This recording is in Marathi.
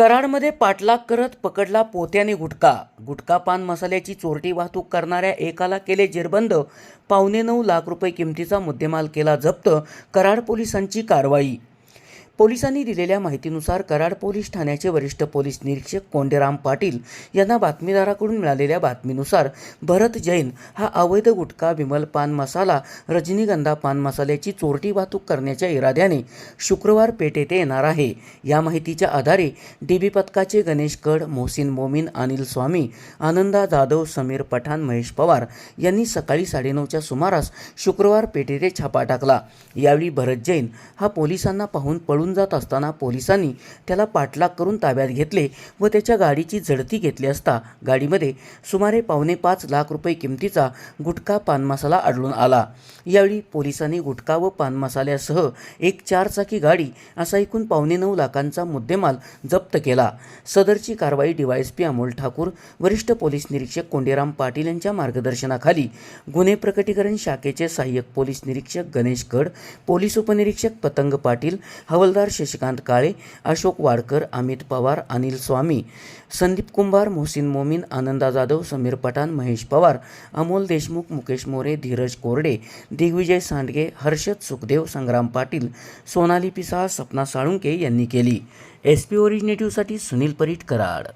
कराडमध्ये पाठलाग करत पकडला पोत्याने गुटखा. गुटखा पान मसाल्याची चोरटी वाहतूक करणाऱ्या एकाला केले जेरबंद. पावणे नऊ लाख रुपये किमतीचा मुद्देमाल केला जप्त. कराड पोलिसांची कारवाई पोलिसांनी दिलेल्या माहितीनुसार कराड पोलीस ठाण्याचे वरिष्ठ पोलीस निरीक्षक कोंडेराम पाटील यांना बातमीदाराकडून मिळालेल्या बातमीनुसार भरत जैन हा अवैध गुटखा विमल पान मसाला रजनीगंधा पान मसाल्याची चोरटी वाहतूक करण्याच्या इराद्याने शुक्रवार पेठ येथे येणार आहे. या माहितीच्या आधारे डीबी पथकाचे गणेश गड मोहसिन मोमीन अनिल स्वामी आनंदा जाधव समीर पठाण महेश पवार यांनी सकाळी साडेनऊच्या सुमारास शुक्रवार पेठ येथे छापा टाकला. यावेळी भरत जैन हा पोलिसांना पाहून पळून जात असताना पोलिसांनी त्याला पाठलाग करून ताब्यात घेतले व त्याच्या गाडीची झडती घेतली असता गाडीमध्ये सुमारे पावणे पाच लाख रुपये किमतीचा गुटखा पानमसाला आढळून आला. यावेळी पोलिसांनी गुटखा व पानमसाल्यासह एक चारचाकी गाडी असा एकूण पावणे नऊ लाखांचा मुद्देमाल जप्त केला. सदरची कारवाई डीवायएसपी अमोल ठाकूर वरिष्ठ पोलीस निरीक्षक कोंडेराम पाटील यांच्या मार्गदर्शनाखाली गुन्हे प्रकटीकरण शाखेचे सहाय्यक पोलीस निरीक्षक गणेश गड पोलीस उपनिरीक्षक पतंग पाटील हवलदार शशिकांत काळे अशोक वाडकर अमित पवार अनिल स्वामी संदीप कुंभार मोहसिन मोमीन आनंदा जाधव समीर पठाण महेश पवार अमोल देशमुख मुकेश मोरे धीरज कोरडे दिग्विजय सांडगे हर्षद सुखदेव संग्राम पाटील सोनाली पिसाळ सपना साळुंके यांनी केली. एस पी ओरिजिनेटिव्हसाठी सुनील परीट कराड.